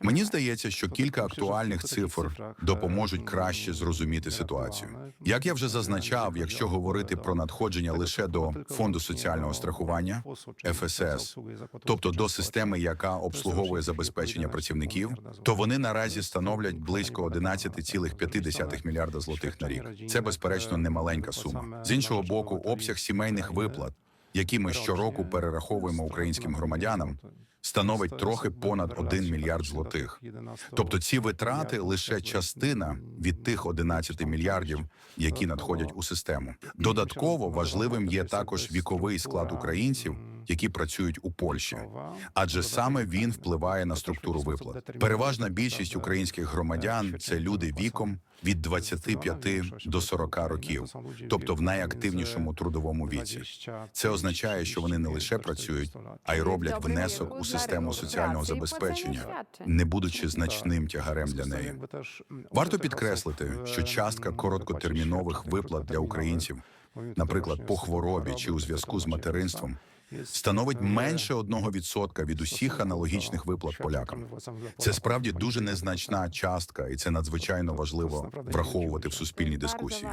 Мені здається, що кілька актуальних цифр допоможуть краще зрозуміти ситуацію. Як я вже зазначав, якщо говорити про надходження лише до фонду соціального страхування ФСС, тобто до системи, яка обслуговує забезпечення працівників, то вони наразі становлять близько 11,5 мільярда злотих на рік. Це безперечно немаленька сума. З іншого боку, обсяг сімейних виплат, які ми щороку перераховуємо українським громадянам, становить трохи понад 1 мільярд злотих. Тобто ці витрати лише частина від тих 11 мільярдів, які надходять у систему. Додатково важливим є також віковий склад українців, які працюють у Польщі, адже саме він впливає на структуру виплат. Переважна більшість українських громадян це люди віком від 25 до 40 років, тобто в найактивнішому трудовому віці. Це означає, що вони не лише працюють, а й роблять внесок у систему соціального забезпечення, не будучи значним тягарем для неї. Варто підкреслити, що частка короткотермінових виплат для українців, наприклад, по хворобі чи у зв'язку з материнством, становить менше 1% від усіх аналогічних виплат полякам. Це справді дуже незначна частка, і це надзвичайно важливо враховувати в суспільній дискусії.